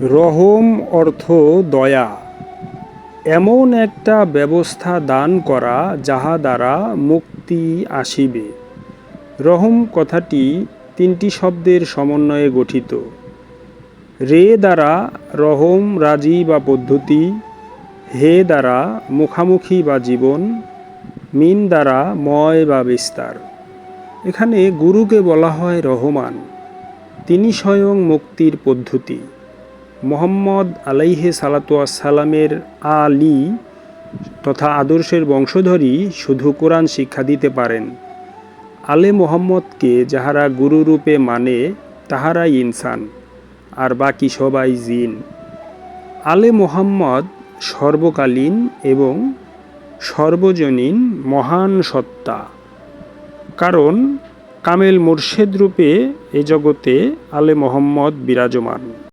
রহম অর্থ দয়া। এমন একটা ব্যবস্থা দান করা যাহা দ্বারা মুক্তি আসিবে। রহম কথাটি তিনটি শব্দের সমন্বয়ে গঠিত। রে দ্বারা রহম রাজি বা পদ্ধতি, হে দ্বারা মুখামুখি বা জীবন, মিন দ্বারা ময় বা বিস্তার। এখানে গুরুকে বলা হয় রহমান। তিনি স্বয়ং মুক্তির পদ্ধতি। মোহাম্মদ আলাইহে সালাতুয়া সালামের আলী তথা আদর্শের বংশধরই শুধু কোরআন শিক্ষা দিতে পারেন। আলে মোহাম্মদকে যাহারা গুরুরূপে মানে তাহারাই ইনসান, আর বাকি সবাই জিন। আলে মোহাম্মদ সর্বকালীন এবং সর্বজনীন মহান সত্তা। কারণ কামেল মুর্শেদ রূপে এ জগতে আলে মোহাম্মদ বিরাজমান।